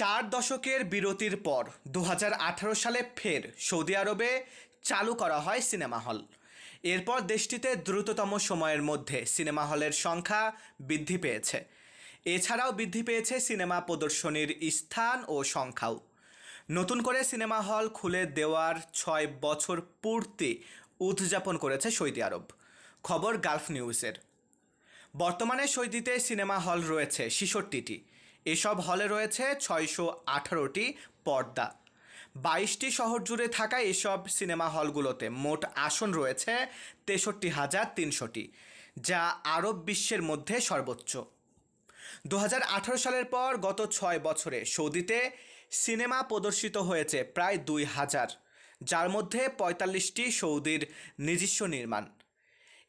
চার দশকের বিরতির পর দু হাজার আঠারো সালে ফের সৌদি আরবে চালু করা হয় সিনেমা হল। এরপর দেশটিতে দ্রুততম সময়ের মধ্যে সিনেমা হলের সংখ্যা বৃদ্ধি পেয়েছে। এছাড়াও বৃদ্ধি পেয়েছে সিনেমা প্রদর্শনীর স্থান ও সংখ্যাও। নতুন করে সিনেমা হল খুলে দেওয়ার ছয় বছর পূর্তি উদযাপন করেছে সৌদি আরব। খবর গালফ নিউজের। বর্তমানে সৌদিতে সিনেমা হল রয়েছে ছেষট্টিটি। এসব হলে রয়েছে ছয়শো আঠারোটি পর্দা। বাইশটি শহর জুড়ে থাকা এসব সিনেমা হলগুলোতে মোট আসন রয়েছে তেষট্টি হাজার তিনশোটি, যা আরব বিশ্বের মধ্যে সর্বোচ্চ। দু হাজার আঠারো সালের পর গত ছয় বছরে সৌদিতে সিনেমা প্রদর্শিত হয়েছে প্রায় দুই হাজার, যার মধ্যে পঁয়তাল্লিশটি সৌদির নিজস্ব নির্মাণ।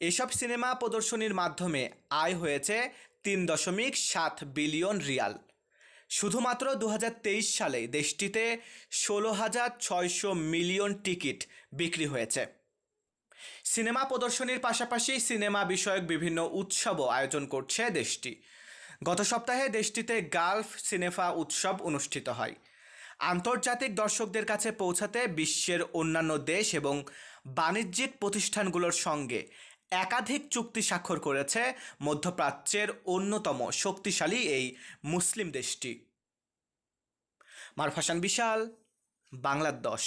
এসব সিনেমা প্রদর্শনীর মাধ্যমে আয় হয়েছে তিন দশমিক সাত বিলিয়ন রিয়াল। শুধুমাত্র দু হাজার তেইশ সালে দেশটিতে ষোলো হাজার ছয়শো মিলিয়ন টিকিট বিক্রি হয়েছে। সিনেমা প্রদর্শনীর পাশাপাশি সিনেমা বিষয়ক বিভিন্ন উৎসবও আয়োজন করছে দেশটি। গত সপ্তাহে দেশটিতে গালফ সিনেফা উৎসব অনুষ্ঠিত হয়। আন্তর্জাতিক দর্শকদের কাছে পৌঁছাতে বিশ্বের অন্যান্য দেশ এবং বাণিজ্যিক প্রতিষ্ঠানগুলোর সঙ্গে একাধিক চুক্তি স্বাক্ষর করেছে মধ্যপ্রাচ্যের অন্যতম শক্তিশালী এই মুসলিম দেশটি। মারফাসান বিশাল বাংলার দশ